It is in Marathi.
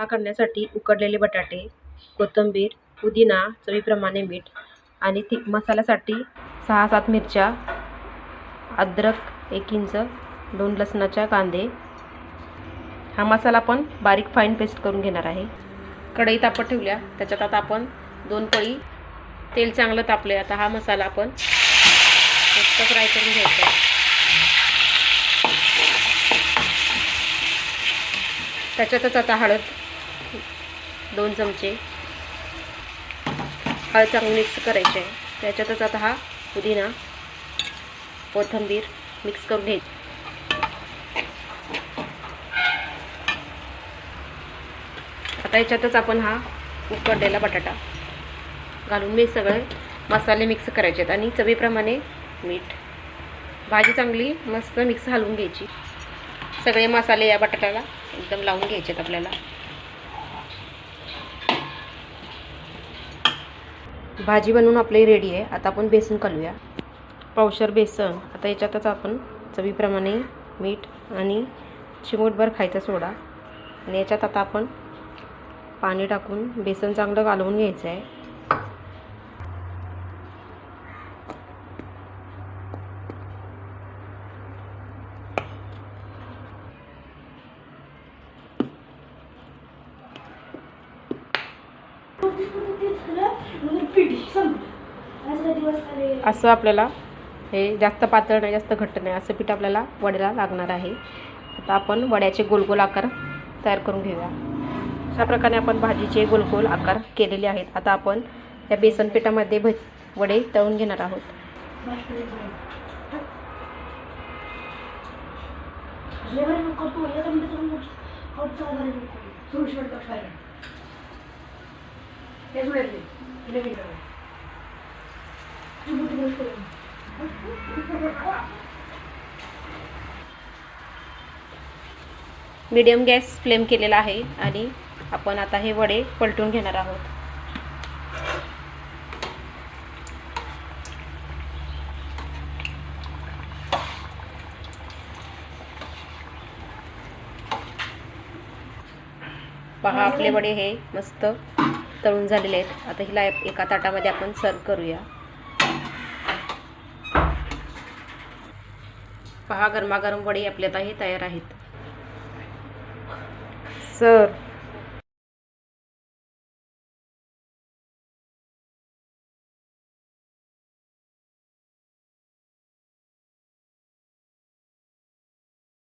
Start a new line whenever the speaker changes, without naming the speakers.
वडा करण्यासाठी उकडलेले बटाटे कोथिंबीर पुदिना चवीप्रमाणे मीठ आणि ती मसाल्यासाठी सहा सात मिरच्या अद्रक एक इंच दोन लसणाच्या कांदे. हा मसाला आपण बारीक फाईन पेस्ट करून घेणार आहे. कढई तापत ठेवल्या. त्याच्यात आता आपण दोन पळी तेल चांगलं तापले आता हा मसाला आपण मस्त फ्राय करून घ्यायचा त्याच्यातच आता हळद दोन चमचे. हळद चांगली मिक्स करायची. आहे त्याच्यातच आता हा पुदिना कोथिंबीर मिक्स करून घ्यायची. आता याच्यातच आपण हा उकडलेला बटाटा घालून मी सगळे मसाले मिक्स करायचे आहेत. आणि चवीप्रमाणे मीठ भाजी चांगली मस्त मिक्स हलवून घ्यायची. सगळे मसाले या बटाट्याला एकदम लावून घ्यायचे आहेत आपल्याला. भाजी बनवून आपली रेडी आहे. आता आपण बेसन घालूया पावशर बेसन. आता याच्यातच आपण चवीप्रमाणे मीठ आणि चिमूटभर खायचा सोडा. आणि याच्यात आता आपण पाणी टाकून बेसन चांगलं घालवून घ्यायचं आहे. असं आपल्याला हे जास्त पातळ नाही जास्त घट्ट नाही असं पीठ आपल्याला वड्याला लागणार आहे. आता आपण वड्याचे गोल गोल आकार तयार करून घेऊया. अशा प्रकारे आपण भाजीचे गोल गोल आकार केलेले आहेत. आता आपण या बेसन पिठामध्ये भ वडे तळून घेणार आहोत. मीडियम गॅस फ्लेम केलेला आहे आणि आपण आता हे वडे पलटून घेणार आहोत. पहा आपले वडे हे मस्त तळून झालेले आहेत. आता हिला एका ताटामध्ये आपण सर्व करूया. पहा गरमागरम वडे आपले आता हे तयार आहेत. सर